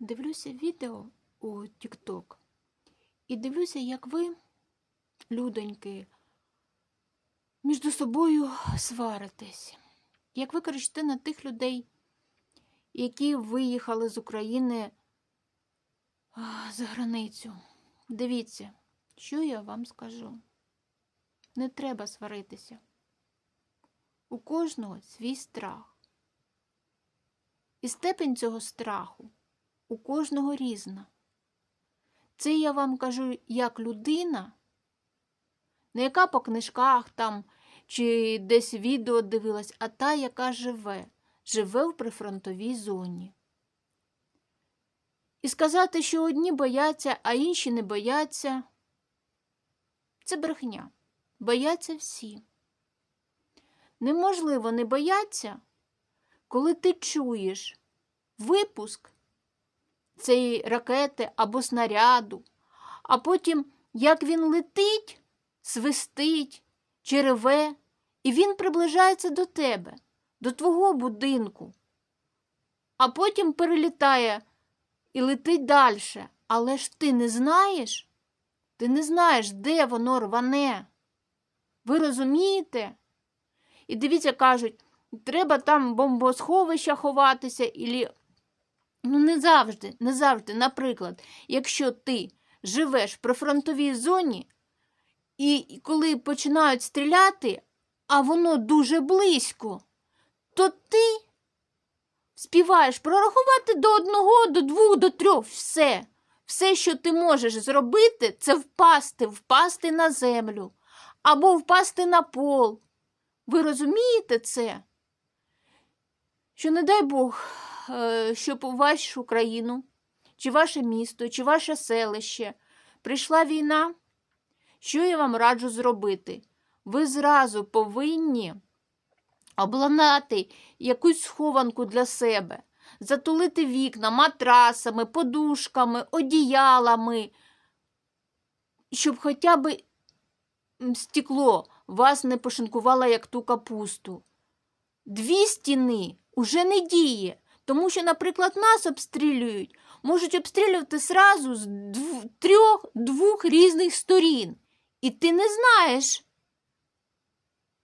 дивлюся відео у TikTok і дивлюся, як ви, людоньки, між собою сваритесь. Як ви кричите на тих людей, які виїхали з України за границю. Дивіться, що я вам скажу. Не треба сваритися. У кожного свій страх. І степень цього страху у кожного різна. Це я вам кажу як людина, не яка по книжках там чи десь відео дивилась, а та, яка живе, живе в прифронтовій зоні. І сказати, що одні бояться, а інші не бояться, це брехня. Бояться всі. Неможливо не бояться, коли ти чуєш випуск цієї ракети або снаряду, а потім, як він летить, свистить, череве, і він приближається до тебе, до твого будинку, а потім перелітає і летить далі. Але ж ти не знаєш, ти не знаєш, де воно рване. Ви розумієте? І дивіться, кажуть, треба там бомбосховища ховатися, ілі... ну не завжди, не завжди. Наприклад, якщо ти живеш в прифронтовій зоні, і коли починають стріляти, а воно дуже близько, то ти співаєш прорахувати до одного, до двох, до трьох. Все. Все, що ти можеш зробити, це впасти, впасти на землю або впасти на пол. Ви розумієте це? Що, не дай Бог, щоб у вашу країну, чи ваше місто, чи ваше селище прийшла війна, що я вам раджу зробити? Ви зразу повинні обладнати якусь схованку для себе, затулити вікна матрасами, подушками, одіялами, щоб хоча б стекло вас не пошинкувало, як ту капусту. Дві стіни уже не діє, тому що, наприклад, нас обстрілюють, можуть обстрілювати сразу з дв- трьох двох різних сторін. І ти не знаєш.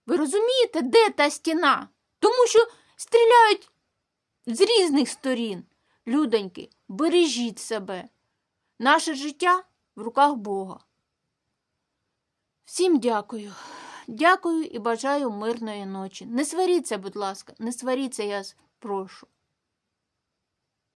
Ви розумієте, де та стіна? Тому що стріляють з різних сторін. Людоньки, бережіть себе. Наше життя в руках Бога. Всім дякую. Дякую і бажаю мирної ночі. Не сваріться, будь ласка, не сваріться, я прошу.